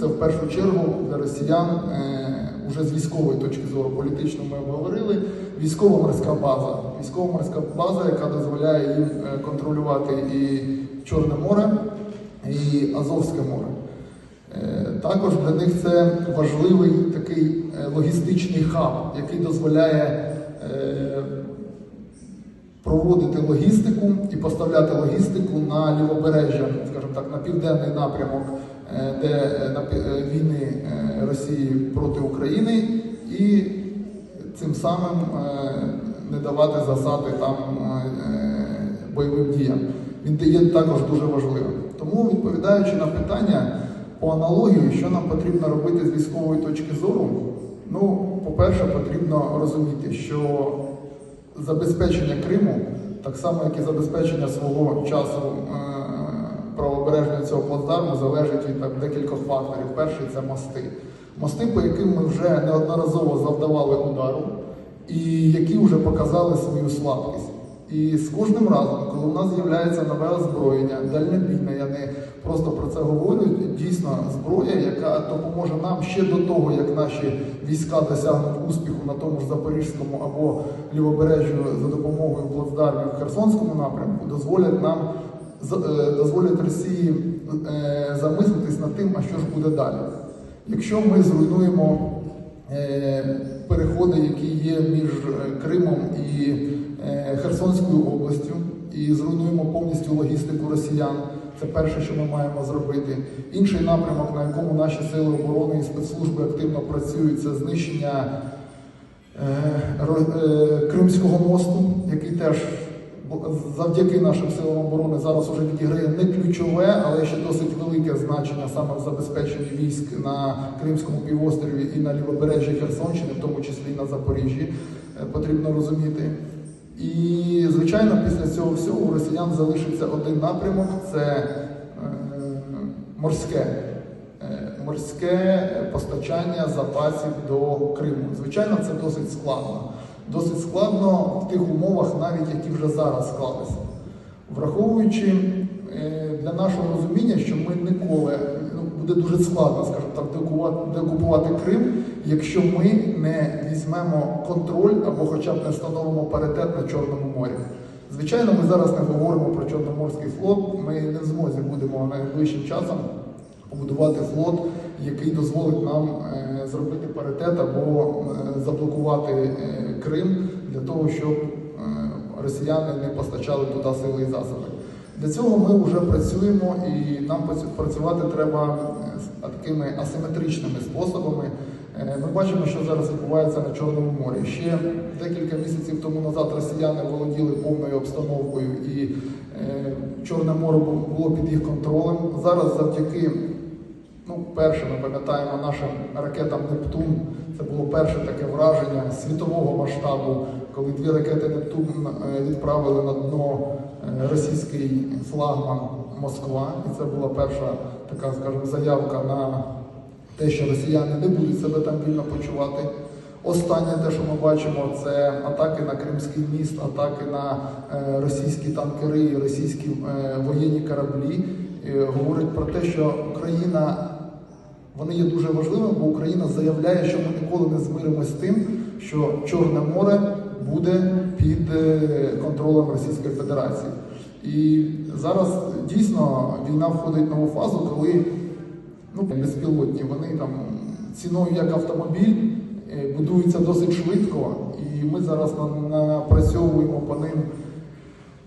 це в першу чергу для росіян е, уже з військової точки зору політично ми обговорили. Військово-морська база. Військово-морська база, яка дозволяє їм е, контролювати і Чорне море, і Азовське море. Е, Також для них це важливий такий логістичний хаб, який дозволяє проводити логістику і поставляти логістику на лівобережжя, скажімо так, на південний напрямок, де е, на пі- е, війни е, Росії проти України, і цим самим е, не давати засади там е, бойовим діям. Він є також дуже важливим. Тому, відповідаючи на питання по аналогії, що нам потрібно робити з військової точки зору, ну, по-перше, потрібно розуміти, що забезпечення Криму, так само як і забезпечення свого часу е, цього плацдарму, залежить від так, декількох факторів. Перший це мости. Мости, по яким ми вже неодноразово завдавали удару, і які вже показали свою слабкість. І з кожним разом, коли у нас з'являється нове озброєння, дальнобійне, я не просто про це говорю, дійсно зброя, яка допоможе нам ще до того, як наші війська досягнуть успіху на тому ж Запорізькому або лівобережжю за допомогою плацдармів в Херсонському напрямку, дозволять нам дозволять Росії е, замислитись над тим, а що ж буде далі. Якщо ми зруйнуємо е, переходи, які є між е, Кримом і е, Херсонською областю, і зруйнуємо повністю логістику росіян. Це перше, що ми маємо зробити. Інший напрямок, на якому наші сили оборони і спецслужби активно працюють, це знищення е, е, Кримського мосту, який теж завдяки нашим силам оборони зараз уже відіграє не ключове, але ще досить велике значення саме в забезпеченні військ на Кримському півострові і на лівобережжі Херсонщини, в тому числі і на Запоріжжі, е, потрібно розуміти. І, звичайно, після цього всього у росіян залишиться один напрямок це е, морське. Е, Морське постачання запасів до Криму. Звичайно, це досить складно. Досить складно в тих умовах, навіть які вже зараз склалися. Враховуючи е, для нашого розуміння, що ми ніколи ну, буде дуже складно, скажімо так, деокувати, деокупувати Крим, якщо ми не візьмемо контроль або хоча б не встановимо паритет на Чорному морі. Звичайно, ми зараз не говоримо про Чорноморський флот. Ми не в змозі будемо найближчим часом побудувати флот, який дозволить нам е, зробити паритет або е, заблокувати е, Крим для того, щоб росіяни не постачали туди сили і засоби. Для цього ми вже працюємо і нам працювати треба такими асиметричними способами. Ми бачимо, що зараз відбувається на Чорному морі. Ще декілька місяців тому назад росіяни володіли повною обстановкою і Чорне море було під їх контролем. Зараз завдяки Ну, перше, ми пам'ятаємо нашим ракетам Нептун. Це було перше таке враження світового масштабу, коли дві ракети Нептун е, відправили на дно е, російський флагман Москва. І це була перша така, скажімо, заявка на те, що росіяни не будуть себе там вільно почувати. Останнє те, що ми бачимо, це атаки на Кримський міст, атаки на е, російські танкери російські воєнні кораблі. Говорить про те, що Україна вони є дуже важливими, бо Україна заявляє, що ми ніколи не змиримося з тим, що Чорне море буде під е, контролем Російської Федерації. І зараз дійсно війна входить в нову фазу, коли ну, безпілотні, вони там ціною як автомобіль е, будуються досить швидко, і ми зараз напрацьовуємо по ним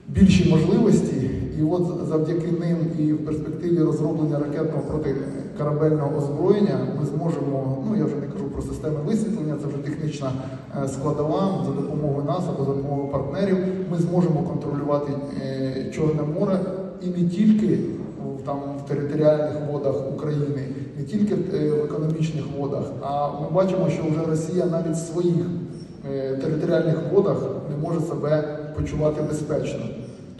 більші можливості, і от завдяки ним і в перспективі розроблення ракетного протикорабельного озброєння ми зможемо, ну я вже не кажу про системи висвітлення, це вже технічна е, складова за допомогою нас або за допомогою партнерів. Ми зможемо контролювати е, Чорне море і не тільки в, там в територіальних водах України, не тільки е, в економічних водах, а ми бачимо, що вже Росія навіть в своїх е, територіальних водах не може себе почувати безпечно.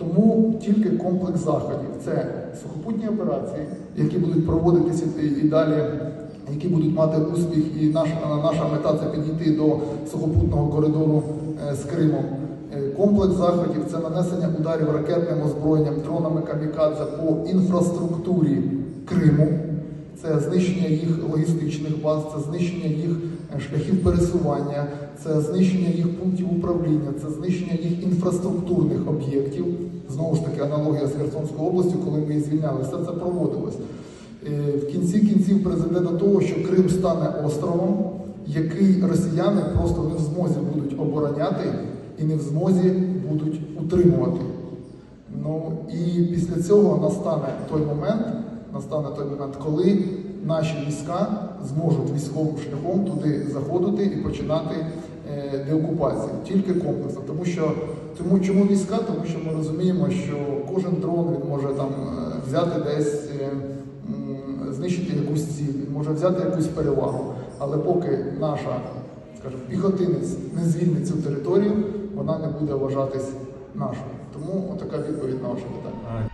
Тому тільки комплекс заходів це сухопутні операції, які будуть проводитися і, далі, які будуть мати успіх, і наша, наша мета це підійти до сухопутного коридору е, з Кримом. Е, Комплекс заходів це нанесення ударів ракетним озброєнням, дронами камікадзе по інфраструктурі Криму. Це знищення їх логістичних баз, це знищення їх е, шляхів пересування, це знищення їх пунктів управління, це знищення їх інфраструктурних об'єктів. Знову ж таки, аналогія з Херсонською областю, коли ми її звільняли, все це проводилось. Е, В кінці кінців призведе до того, що Крим стане островом, який росіяни просто не в змозі будуть обороняти і не в змозі будуть утримувати. Ну і після цього настане той момент, настане той момент, коли наші війська зможуть військовим шляхом туди заходити і починати е, деокупацію тільки комплексно. Тому що тому чому війська? Тому що ми розуміємо, що кожен дрон він може там е, взяти десь. е, Знищити якусь ціль, може взяти якусь перевагу, але поки наша, скажімо, піхотинець не звільнить цю територію, вона не буде вважатись нашою. Тому така відповідь на ваше питання.